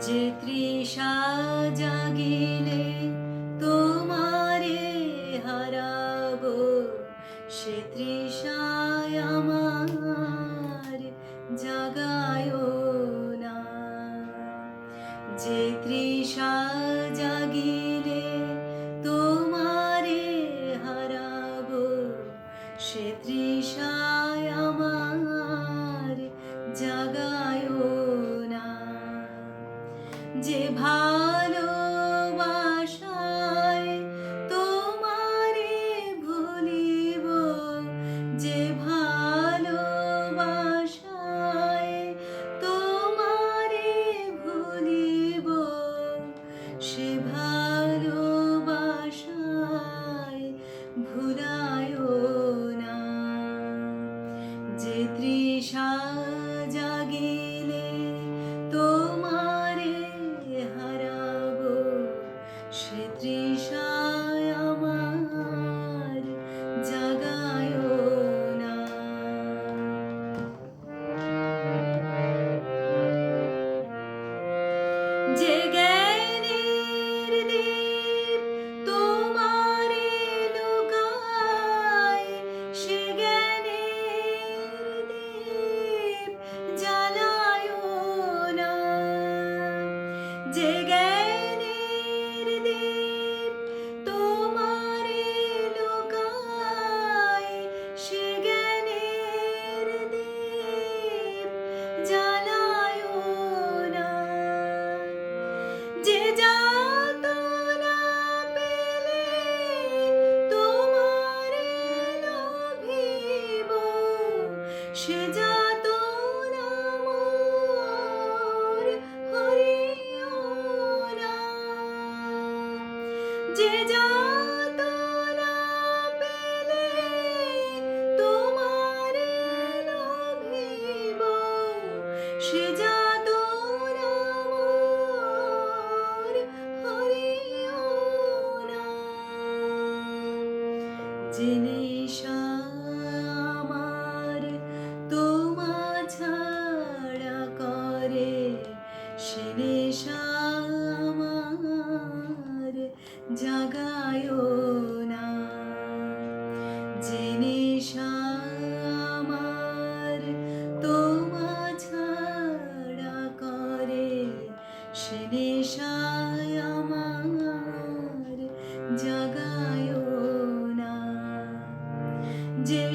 যে তৃষা জাগিলে তোমারে হারাবো সে তৃষায় আমার যে ভাব 即将。জাগায় না। জেনে আমার তোমা ছাড়া করে। সে নেশায় আমার জাগায় না। যে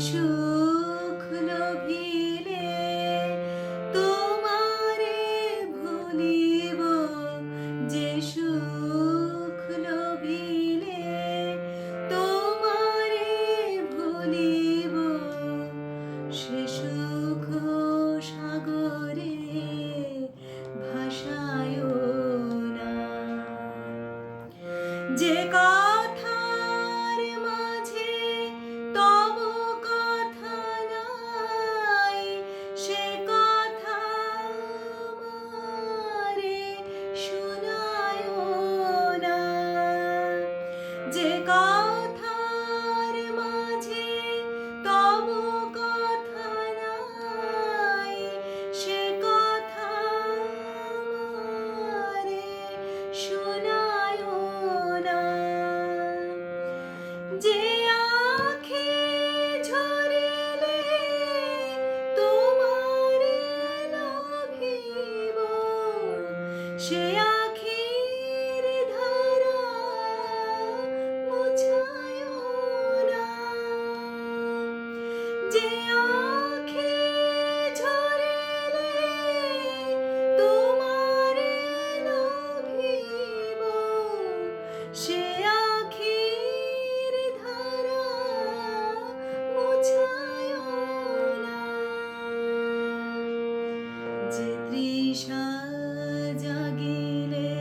নিশা জাগিলে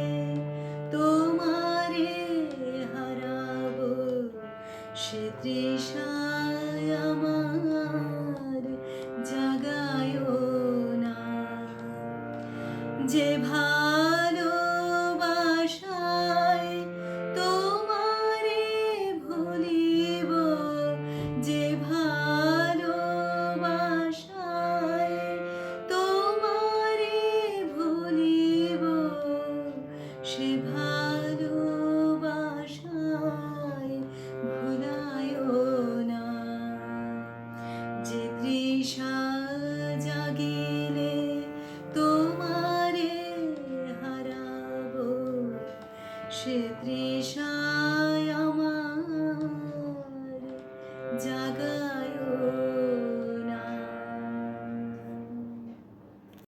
তোমারে হারাব। সে তৃষায় আমার তৃষায় আমার